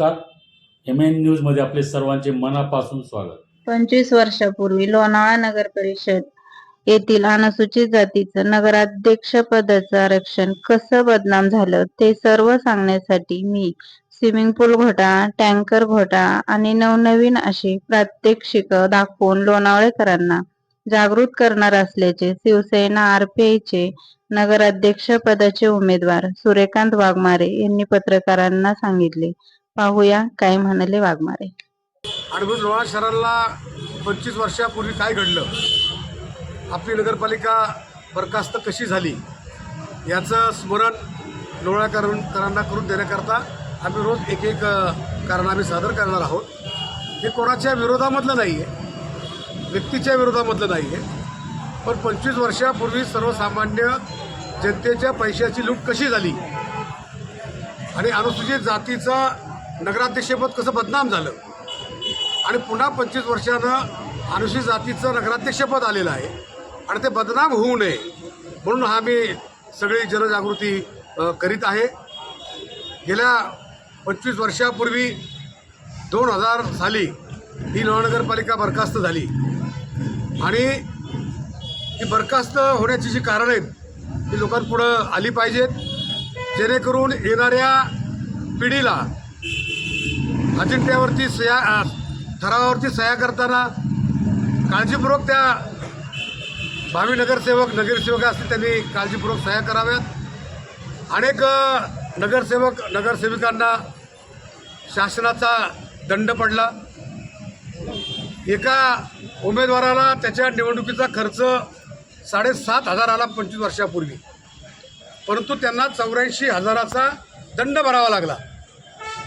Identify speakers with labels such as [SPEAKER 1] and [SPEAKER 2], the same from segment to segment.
[SPEAKER 1] नमस्कार. M N न्यूजमध्ये आपले सर्वांचे मनापासून स्वागत.
[SPEAKER 2] पंचवीस वर्षापूर्वी लोणावळा नगर परिषद येथील अनुसूचित जातीचं नगराध्यक्ष पदाचं आरक्षण कसं बदनाम झालं ते सर्व सांगण्यासाठी मी स्विमिंग पूल घोटाळा टँकर घोटाळा आणि नवनवीन अशी प्रात्यक्षिक दाखवून लोणावळेकरांना जागृत करणार असल्याचे शिवसेना आरपीआयचे नगराध्यक्ष पदाचे उमेदवार सूर्यकांत वाघमारे यांनी पत्रकारांना सांगितले. पाहूया काय म्हणाले वाघमारे.
[SPEAKER 3] अडभूत म्हणून शहराला पंचवीस वर्षापूर्वी काय घडलं? आपली नगरपालिका बरखास्त कशी झाली? याचं स्मरण लोणाकरांना करून देण्याकरता आम्ही रोज एक एक कारण आम्ही सादर करणार आहोत. हे कोणाच्या विरोधामधलं नाही आहे व्यक्तीच्या विरोधामधलं नाही आहे पण पंचवीस वर्षापूर्वी सर्वसामान्य जनतेच्या पैशाची लूट कशी झाली? आणि अनुसूचित जातीचा नगराध्यक्षपद कसं बदनाम झालं? आणि पुन्हा पंचवीस वर्षानं अनुसूचित जातीचं नगराध्यक्षपद आलेलं आहे आणि ते बदनाम होऊ नये म्हणून हा मी सगळी जनजागृती करीत आहे. गेल्या पंचवीस वर्षापूर्वी दोन हजार साली ही महानगरपालिका बरखास्त झाली. आणि ती बरखास्त होण्याची जी कारणं आहेत ती लोकांपुढं आली पाहिजेत. जेणेकरून येणाऱ्या पिढीला अजिंठ्यावरती सह्या ठरावावरती सह्या करताना काळजीपूर्वक त्या भावी नगरसेवक नगरसेवक असतील त्यांनी काळजीपूर्वक सह्या कराव्यात. अनेक नगरसेवक नगरसेविकांना शासनाचा दंड पडला. एका उमेदवाराला त्याच्या निवडणुकीचा खर्च साडेसात हजार आला पंचवीस वर्षापूर्वी. परंतु त्यांना चौऱ्याऐंशी हजाराचा दंड भरावा लागला.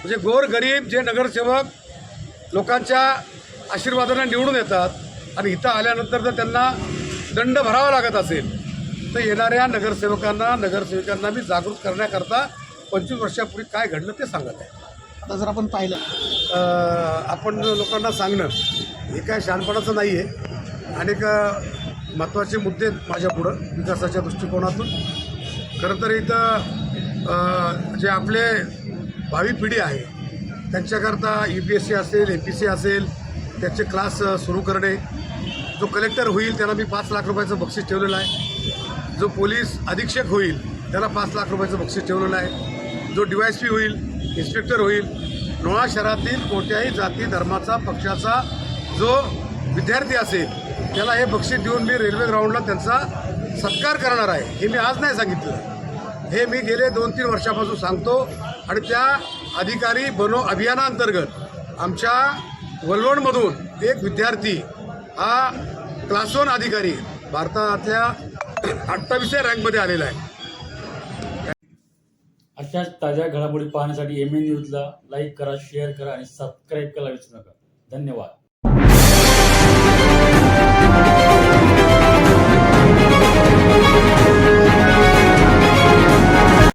[SPEAKER 3] म्हणजे गोरगरीब जे नगरसेवक लोकांच्या आशीर्वादाने निवडून येतात आणि इथं आल्यानंतर जर त्यांना दंड भरावा लागत असेल तर येणाऱ्या नगरसेवकांना नगरसेविकांना मी जागृत करण्याकरता पंचवीस वर्षापूर्वी काय घडलं ते सांगत आहे.
[SPEAKER 4] आता जर आपण पाहिलं
[SPEAKER 3] आपण लोकांना सांगणं हे काय शहाणपणाचं नाही आहे. अनेक महत्त्वाचे मुद्दे आहेत माझ्यापुढं विकासाच्या दृष्टिकोनातून. खरं तर इथं जे आपले भावी पिढी आहे. त्यांच्याकरता यू पी एस सी असेल ए पी सी असेल त्याचे क्लास सुरू करणे. जो कलेक्टर होईल त्याला मी पाच लाख रुपयाचं बक्षीस ठेवलेलं आहे. जो पोलीस अधीक्षक होईल त्याला पाच लाख रुपयाचं बक्षीस ठेवलेलं आहे. जो डी वाय एस पी होईल इन्स्पेक्टर होईल लोणा शहरातील कोणत्याही जाती धर्माचा पक्षाचा जो विद्यार्थी असेल त्याला हे बक्षीस देऊन मी रेल्वे ग्राउंडला त्यांचा सत्कार करणार आहे. हे मी आज नाही सांगितलं. हे मी गेले दोन तीन वर्षापासून सांगतो. आणि त्या अधिकारी बनो अभियानाअंतर्गत आमच्या वलवणमधून एक विद्यार्थी हा क्लास वन अधिकारी भारतातल्या अठ्ठावीसच्या रँकमध्ये आलेला आहे.
[SPEAKER 1] अशाच ताज्या घडामोडी पाहण्यासाठी एम ए न्यूजला लाईक करा शेअर करा आणि सबस्क्राईब करायला विसरू नका. धन्यवाद.